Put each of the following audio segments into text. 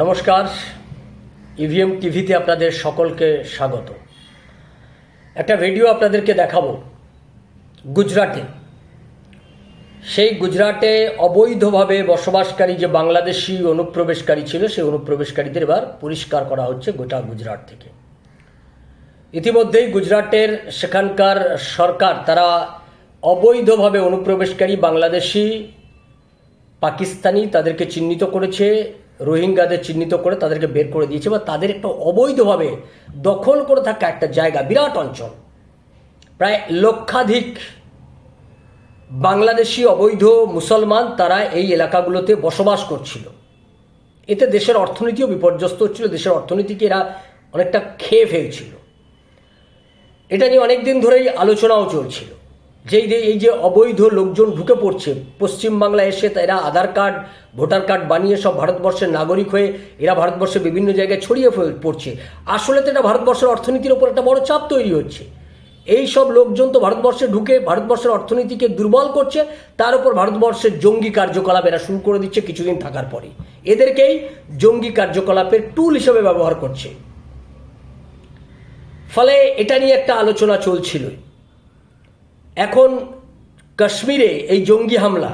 নমস্কার ইভিএম টিভিতে আপনাদের সকলকে স্বাগত। একটা ভিডিও আপনাদেরকে দেখাবো গুজরাটে। সেই গুজরাটে অবৈধভাবে বসবাসকারী যে বাংলাদেশি অনুপ্রবেশকারী ছিল, সেই অনুপ্রবেশকারীদের এবার পরিষ্কার করা হচ্ছে গোটা গুজরাট থেকে। ইতিমধ্যেই গুজরাটের সেখানকার সরকার, তারা অবৈধভাবে অনুপ্রবেশকারী বাংলাদেশি, পাকিস্তানি তাদেরকে চিহ্নিত করেছে। রোহিঙ্গাদের চিহ্নিত করে তাদেরকে বের করে দিয়েছে বা তাদের একটা অবৈধভাবে দখল করে থাকা একটা জায়গা, বিরাট অঞ্চল। প্রায় লক্ষাধিক বাংলাদেশি অবৈধ মুসলমান তারা এই এলাকাগুলোতে বসবাস করছিল। এতে দেশের অর্থনীতিও বিপর্যস্ত হচ্ছিল, দেশের অর্থনীতিকে এরা অনেকটা খেয়ে ফেলছিল। এটা নিয়ে অনেক দিন ধরেই আলোচনাও চলছিল। যে এই যে অবৈধ লোকজন ঢুকে পড়ছে পশ্চিমবাংলা এসে এরা আধার কার্ড, ভোটার কার্ড বানিয়ে সব ভারতবর্ষের নাগরিক হয়ে এরা ভারতবর্ষের বিভিন্ন জায়গায় ছড়িয়ে পড়ছে। আসলে তো এটা ভারতবর্ষের অর্থনীতির ওপর একটা বড় চাপ তৈরি হচ্ছে। এই সব লোকজন তো ভারতবর্ষে ঢুকে ভারতবর্ষের অর্থনীতিকে দুর্বল করছে, তার উপর ভারতবর্ষের জঙ্গি কার্যকলাপ এরা শুরু করে দিচ্ছে কিছুদিন থাকার পরে। এদেরকেই জঙ্গি কার্যকলাপের টুল হিসেবে ব্যবহার করছে। ফলে এটা নিয়ে একটা আলোচনা চলছিল এখন কাশ্মীরে এই জঙ্গি হামলা,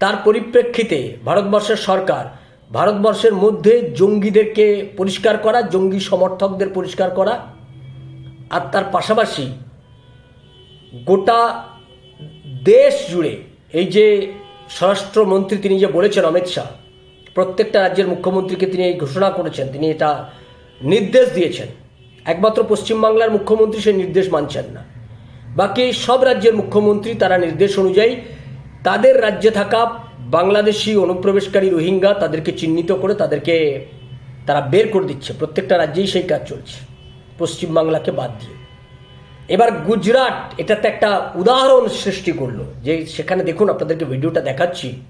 তার পরিপ্রেক্ষিতে ভারতবর্ষের সরকার, ভারতবর্ষের মধ্যে জঙ্গিদেরকে পরিষ্কার করা, জঙ্গি সমর্থকদের পরিষ্কার করা, আর তার পাশাপাশি গোটা দেশ জুড়ে এই যে স্বরাষ্ট্রমন্ত্রী তিনি যে বলেছেন, অমিত শাহ, প্রত্যেকটা রাজ্যের মুখ্যমন্ত্রীকে তিনি এই ঘোষণা করেছেন, তিনি এটা নির্দেশ দিয়েছেন। একমাত্র পশ্চিমবাংলার মুখ্যমন্ত্রী সেই নির্দেশ মানছেন না। বাকি সব রাজ্যের মুখ্যমন্ত্রী তারা নির্দেশ অনুযায়ী তাদের রাজ্যে থাকা বাংলাদেশি অনুপ্রবেশকারী রোহিঙ্গা তাদেরকে চিহ্নিত করে তাদেরকে তারা বের করে দিচ্ছে। প্রত্যেকটা রাজ্যেই সেই কাজ চলছে। পশ্চিমবাংলাকে বাদ দিয়ে। এবার গুজরাট এটাতে একটা উদাহরণ সৃষ্টি করল। যে সেখানে দেখুন, আপনাদেরকে ভিডিওটা দেখাচ্ছি।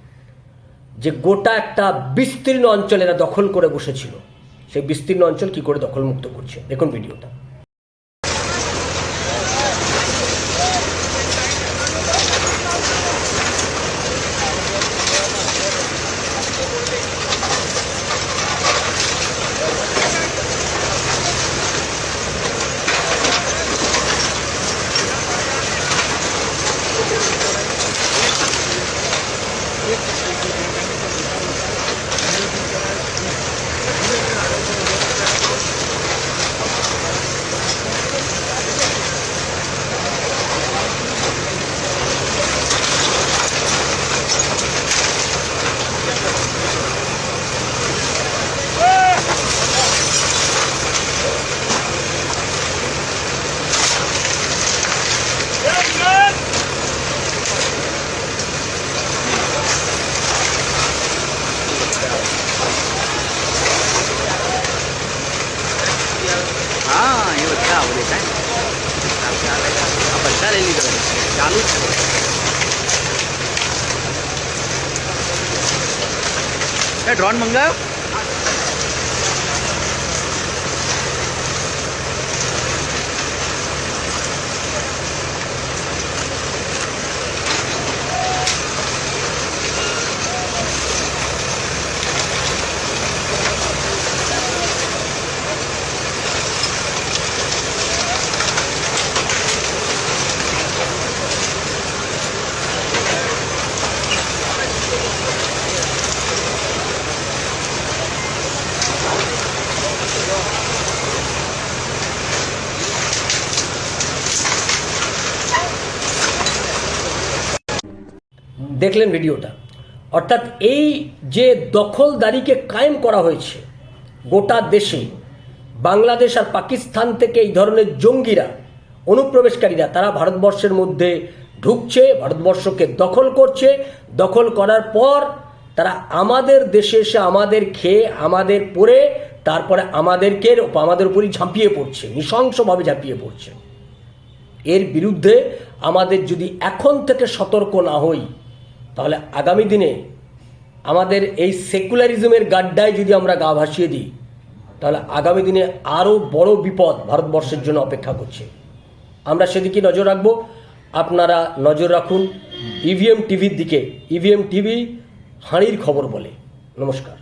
যে গোটা একটা বিস্তীর্ণ অঞ্চল এরা দখল করে বসেছিল। সেই বিস্তীর্ণ অঞ্চল কি করে দখলমুক্ত করছে? দেখুন ভিডিওটা। બધા આવડે કાંઈ આ બધા લઈ લીધો ચાલુ જ છે. ડ્રોન મંગાવ দেখলেন ভিডিওটা। অর্থাৎ এই যে দখলদারিকে কায়েম করা হয়েছে, গোটা দেশে, বাংলাদেশ আর পাকিস্তান থেকে এই ধরনের জঙ্গিরা, অনুপ্রবেশকারীরা, তারা ভারতবর্ষের মধ্যে ঢুকছে, ভারতবর্ষকে দখল করছে। দখল করার পর তারা আমাদের দেশে এসে আমাদের খেয়ে, আমাদের পরে, তারপরে আমাদেরকে আমাদের উপরই ঝাঁপিয়ে পড়ছে, নৃশংসভাবে ঝাঁপিয়ে পড়ছে। এর বিরুদ্ধে আমাদের যদি এখন থেকে সতর্ক না হই তাহলে আগামী দিনে আমাদের এই সেকুলারিজমের গাড্ডায় যদি আমরা গা ভাসিয়ে দিই, তাহলে আগামী দিনে আরও বড় বিপদ ভারতবর্ষের জন্য অপেক্ষা করছে। আমরা সেদিকে নজর রাখব। আপনারা নজর রাখুন। ইভিএম টিভির দিকে। ইভিএম টিভি হাঁড়ির খবর বলে। নমস্কার।